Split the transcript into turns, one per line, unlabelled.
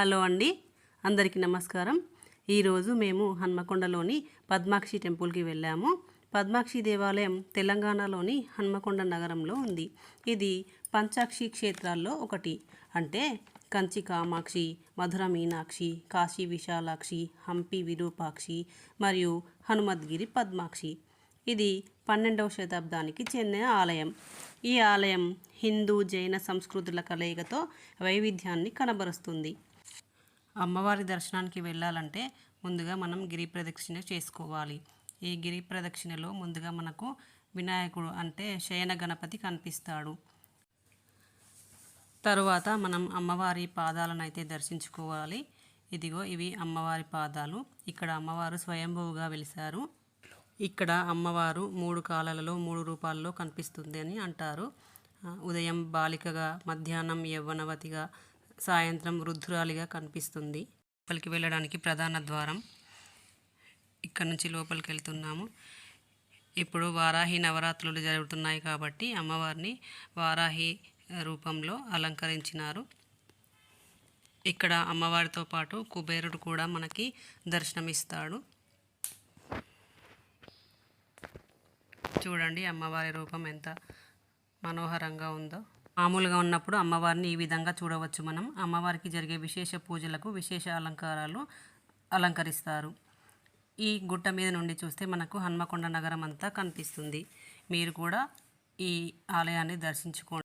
Hello అండి. అందరికీ నమస్కారం. ఈరోజు మేము హన్మకొండలోని పద్మాక్షి టెంపుల్కి వెళ్ళాము. పద్మాక్షి దేవాలయం తెలంగాణలోని హన్మకొండ నగరంలో ఉంది. ఇది పంచాక్షి క్షేత్రాల్లో ఒకటి. అంటే కంచి కామాక్షి మధుర మీనాక్షి కాశీ విశాలాక్షి హంపి విరూపాక్షి మరియు హనుమద్గిరి పద్మాక్షి. ఇది పన్నెండవ శతాబ్దానికి చెందిన ఆలయం. ఈ ఆలయం హిందూ జైన సంస్కృతుల కలయికతో వైవిధ్యాన్ని కనబరుస్తుంది. అమ్మవారి దర్శనానికి వెళ్ళాలంటే ముందుగా మనం గిరి ప్రదక్షిణ చేసుకోవాలి. ఈ గిరి ప్రదక్షిణలో ముందుగా మనకు వినాయకుడు అంటే శయన గణపతి కనిపిస్తాడు. తరువాత మనం అమ్మవారి పాదాలను అయితే దర్శించుకోవాలి. ఇదిగో ఇవి అమ్మవారి పాదాలు. ఇక్కడ అమ్మవారు స్వయంభువుగా వెలిశారు. ఇక్కడ అమ్మవారు మూడు కాలాలలో మూడు రూపాల్లో కనిపిస్తుంది అని అంటారు. ఉదయం బాలికగా మధ్యాహ్నం యవ్వనవతిగా సాయంత్రం వృద్ధురాలిగా కనిపిస్తుంది. లోపలికి వెళ్ళడానికి ప్రధాన ద్వారం. ఇక్కడ నుంచి లోపలికి వెళ్తున్నాము. ఇప్పుడు వారాహి నవరాత్రులు జరుగుతున్నాయి కాబట్టి అమ్మవారిని వారాహి రూపంలో అలంకరించినారు. ఇక్కడ అమ్మవారితో పాటు కుబేరుడు కూడా మనకి దర్శనమిస్తాడు. చూడండి అమ్మవారి రూపం ఎంత మనోహరంగా ఉందో. మామూలుగా ఉన్నప్పుడు అమ్మవారిని ఈ విధంగా చూడవచ్చు మనం. అమ్మవారికి జరిగే విశేష పూజలకు విశేష అలంకారాలు అలంకరిస్తారు. ఈ గుట్ట మీద నుండి చూస్తే మనకు హన్మకొండ నగరం అంతా కనిపిస్తుంది. మీరు కూడా ఈ ఆలయాన్ని దర్శించుకోండి.